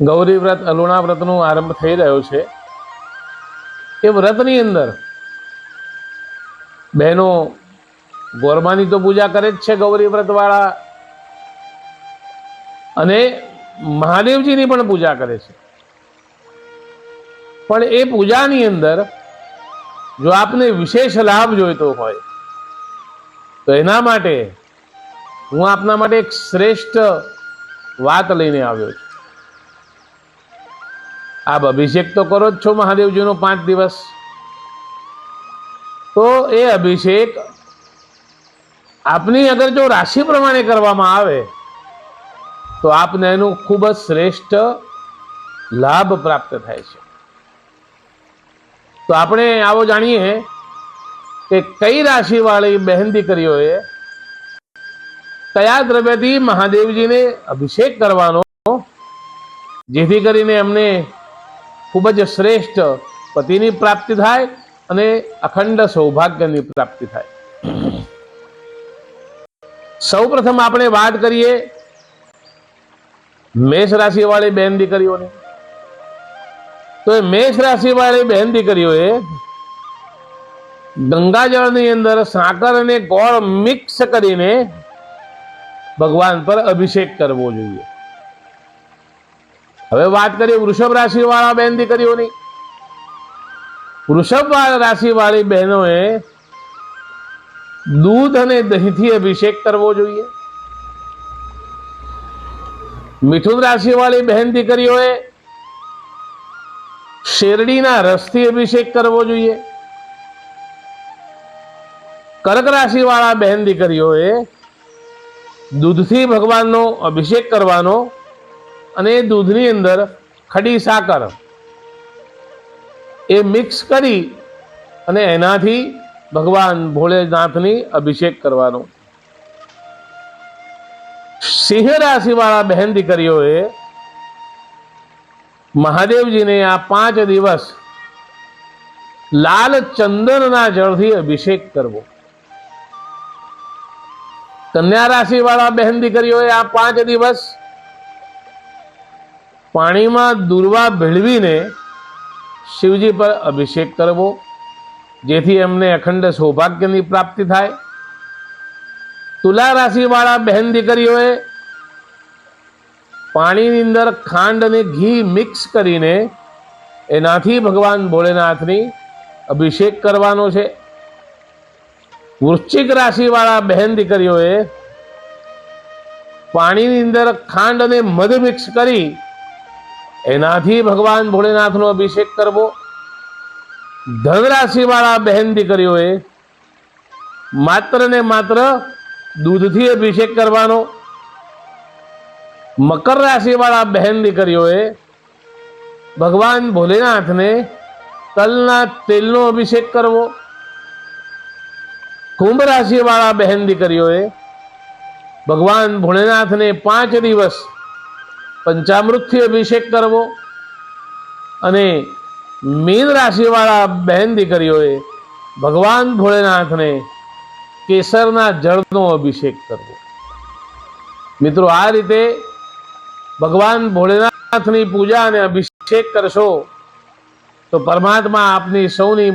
ગૌરી વ્રત, અલુણા વ્રતનો આરંભ થઈ રહ્યો છે. એ વ્રતની અંદર બહેનો ગોરમાની તો પૂજા કરે જ છે ગૌરી વ્રતવાળા. અને મહાદેવજીની પણ પૂજા કરે છે. પણ એ પૂજાની અંદર જો આપને વિશેષ લાભ જોઈતો હોય, તો એના માટે હું આપના માટે એક શ્રેષ્ઠ વાત લઈને આવ્યો છું. આપ અભિષેક તો કરો જ છો મહાદેવજીનો પાંચ દિવસ. તો એ અભિષેક આપની અગર જો રાશિ પ્રમાણે કરવામાં આવે, તો આપને એનું ખૂબ જ શ્રેષ્ઠ લાભ પ્રાપ્ત થાય છે. તો આપણે આવો જાણીએ કે કઈ રાશિવાળી બહેન દીકરીઓએ કયા દ્રવ્યથી મહાદેવજીને અભિષેક કરવાનો, જેથી કરીને એમને ખૂબ જ શ્રેષ્ઠ પતિની પ્રાપ્તિ થાય અને અખંડ સૌભાગ્યની પ્રાપ્તિ થાય. સૌ પ્રથમ આપણે વાત કરીએ મેષ રાશિ વાળી બહેન દીકરીઓની. તો એ મેષ રાશિ વાળી બહેન દીકરીઓએ ગંગાજળની અંદર સાકર અને ગોળ મિક્સ કરીને ભગવાન પર અભિષેક કરવો જોઈએ. હવે વાત કરીએ વૃષભ રાશિવાળા બહેન દીકરીઓની. વૃષભ રાશિ વાળી બહેનોએ દૂધ અને દહીંથી અભિષેક કરવો જોઈએ. મિથુન રાશિવાળી બહેન દીકરીઓએ શેરડીના રસથી અભિષેક કરવો જોઈએ. કર્ક રાશિવાળા બહેન દીકરીઓએ દૂધથી ભગવાનનો અભિષેક કરવાનો અને દૂધની અંદર ખડી સાકર. એ મિક્સ કરી અને એનાથી ભગવાન ભોળેનાથની અભિષેક કરવાનો. સિંહ રાશિવાળા બહેન દીકરીઓએ મહાદેવજીને આ પાંચ દિવસ લાલ ચંદનના જળથી અભિષેક કરવો. કન્યા રાશિ વાળા બહેન દીકરીઓએ આ પાંચ દિવસ પાણીમાં દુર્વા ભેળવીને શિવજી પર અભિષેક કરવો, જેથી એમને અખંડ સૌભાગ્યની પ્રાપ્તિ થાય. તુલા રાશિવાળા બહેન દીકરીઓએ પાણીની અંદર ખાંડ અને ઘી મિક્સ કરીને એનાથી ભગવાન ભોળેનાથની અભિષેક કરવાનો છે. વૃશ્ચિક રાશિવાળા બહેન દીકરીઓએ પાણીની અંદર ખાંડ અને મધ મિક્સ કરી એનાથી ભગવાન ભોળેનાથનો અભિષેક કરવો. ધન રાશિ વાળા બહેન દીકરીઓએ માત્ર ને માત્ર દૂધથી અભિષેક કરવાનો. મકર રાશિ વાળા બહેન દીકરીઓએ ભગવાન ભોલેનાથને તલના તેલનો અભિષેક કરવો. કુંભ રાશિ વાળા બહેન દીકરીઓએ ભગવાન ભોળેનાથને પાંચ દિવસ પંચામૃતથી અભિષેક કરવો અને મીન રાશિવાળા બહેન દીકરીઓએ ભગવાન ભોળેનાથને કેસરના જળનો અભિષેક કરવો. મિત્રો, આ રીતે ભગવાન ભોળેનાથની પૂજા અને અભિષેક કરશો તો પરમાત્મા આપની સૌની